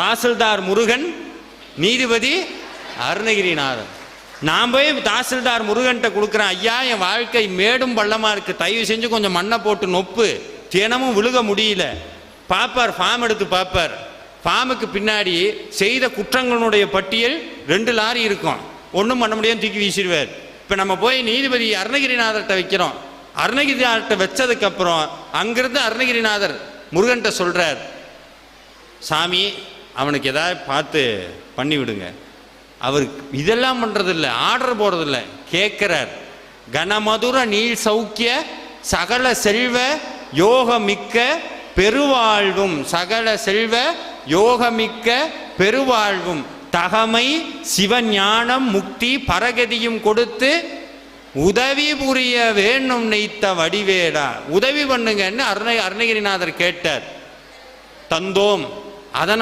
தாசில்தார் முருகன் நீதிபதி அருணகிரிநாதன். நான் போய் தாசில்தார் முருகன்கிட்ட கொடுக்குறேன் ஐயா என் வாழ்க்கை மேடும் பள்ளமாக இருக்குது தயவு செஞ்சு கொஞ்சம் மண்ணை போட்டு நொப்பு. தினமும் விழுக முடியல. பாப்பார் ஃபார்ம் எடுத்து பார்ப்பார் ஃபார்முக்கு பின்னாடி செய்த குற்றங்களுடைய பட்டியல் ரெண்டு லாரி இருக்கும். ஒன்றும் பண்ண முடியாம தூக்கி வீசிடுவார். இப்போ நம்ம போய் நீதிபதி அருணகிரிநாதர்கிட்ட வைக்கிறோம். அருணகிரிநாதர்கிட்ட வச்சதுக்கப்புறம் அங்கிருந்து அருணகிரிநாதர் முருகன்கிட்ட சொல்கிறார் சாமி அவனுக்கு ஏதாவது பார்த்து பண்ணி விடுங்க. அவர் இதெல்லாம் பண்றதில்ல ஆர்டர் போடுறதில்ல. கேட்குறார் கனமதுர நீள் சௌக்கிய சகல செல்வ யோகமிக்க பெருவாழ்வும் சகல செல்வ யோகமிக்க பெருவாழ்வும் தகமை சிவஞானம் முக்தி பரகதியும் கொடுத்து உதவி புரிய வேணும் நெய்த்த வடிவேடா. உதவி பண்ணுங்கன்னு அருண அருணகிரிநாதர் கேட்டார். தந்தோம். அதனால்